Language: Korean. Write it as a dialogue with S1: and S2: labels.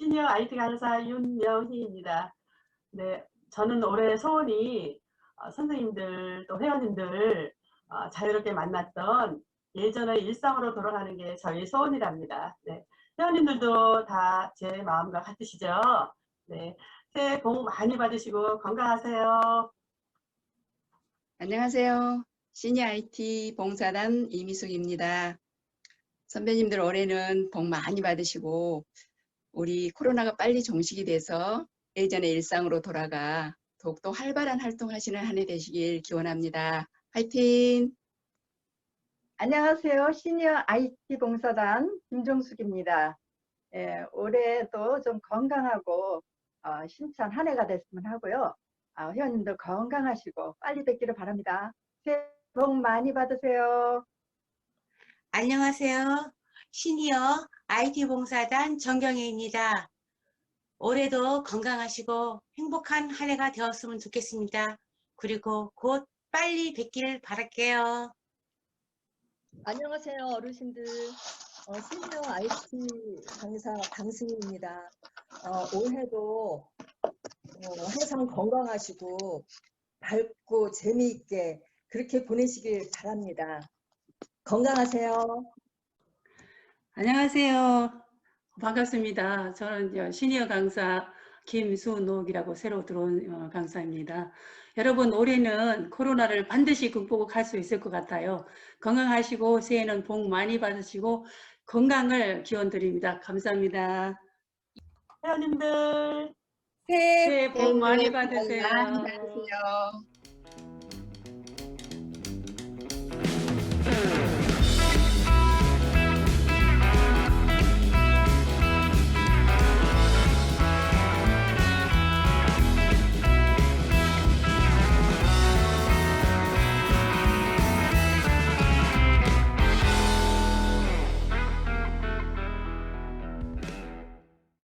S1: IT 강사 윤명희입니다. 네, 저는 올해 소원이 어, 선생님들 또 회원님들 어, 자유롭게 만났던 예전의 일상으로 돌아가는 게 저희 소원이랍니다. 네, 회원님들도 다 제 마음과 같으시죠? 네, 새해 복 많이 받으시고 건강하세요.
S2: 안녕하세요. 시니어 IT 봉사단 이미숙입니다. 선배님들 올해는 복 많이 받으시고 우리 코로나가 빨리 종식이 돼서 예전의 일상으로 돌아가 더욱더 활발한 활동하시는 한 해 되시길 기원합니다. 화이팅!
S3: 안녕하세요. 시니어 IT 봉사단 김종숙입니다. 예, 올해도 좀 건강하고 어, 힘찬 한 해가 됐으면 하고요. 아, 회원님들 건강하시고 빨리 뵙기를 바랍니다. 새해 복 많이 받으세요.
S4: 안녕하세요. 시니어 IT 봉사단 정경혜입니다. 올해도 건강하시고 행복한 한 해가 되었으면 좋겠습니다. 그리고 곧 빨리 뵙기를 바랄게요.
S5: 안녕하세요 어르신들 어, 시니어 IT 강사 강승희입니다. 어, 올해도 어, 항상 건강하시고 밝고 재미있게 그렇게 보내시길 바랍니다. 건강하세요.
S6: 안녕하세요. 반갑습니다. 저는 이제 시니어 강사 김수옥이라고 새로 들어온 어, 강사입니다. 여러분 올해는 코로나를 반드시 극복할 수 있을 것 같아요. 건강하시고 새해는 복 많이 받으시고 건강을 기원 드립니다. 감사합니다.
S1: 회원님들
S6: 새해 복 많이 받으세요.
S2: 많이 받으세요.